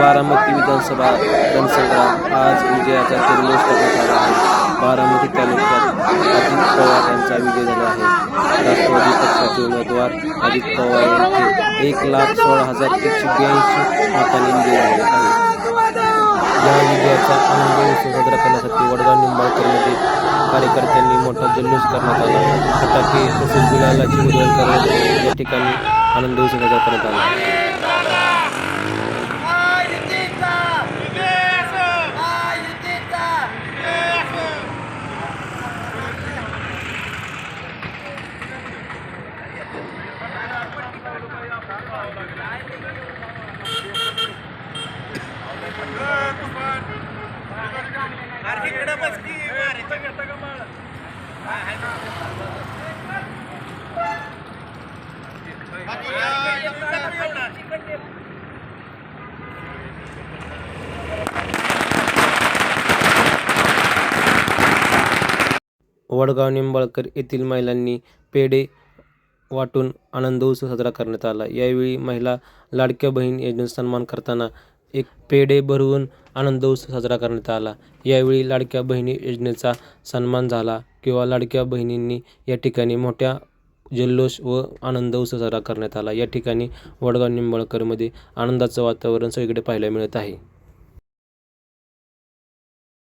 बारामती विधानसभा रणसंग्राम आज विजयाचा जन्मोत्सव करण्यात आला आहे. बारामती तालुक्यात अजित पवार यांचा विजय झाला आहे. राष्ट्रवादी पक्षाचे उमेदवार अजित पवार यांचे एक लाख सोळा हजार एकशे ब्याऐंशी मतांनी विजय झाले आहे या विजयाचा आनंद उत्सव साजरा करण्यासाठी वडगाव निंबाळकरमध्ये कार्यकर्त्यांनी मोठा जल्लोष करण्यात आला. फटाके तसेच गुलालाची उधळण करण्यात या ठिकाणी आनंद उत्सव साजरा करण्यात आला. वडगाव निंबाळकर येथील महिलांनी पेढे वाटून आनंद उत्सव साजरा करण्यात आला. यावेळी महिला लाडक्या बहीण योजनेचा सन्मान करताना एक पेढे भरवून आनंद उत्सव साजरा करण्यात आला. यावेळी लाडक्या बहिणी योजनेचा सन्मान झाला किंवा लाडक्या बहिणींनी या ठिकाणी मोठ्या जल्लोष व आनंद उत्सव साजरा करण्यात आला. या ठिकाणी वडगाव निंबाळकरमध्ये आनंदाचं वातावरण सगळीकडे पाहायला मिळत आहे.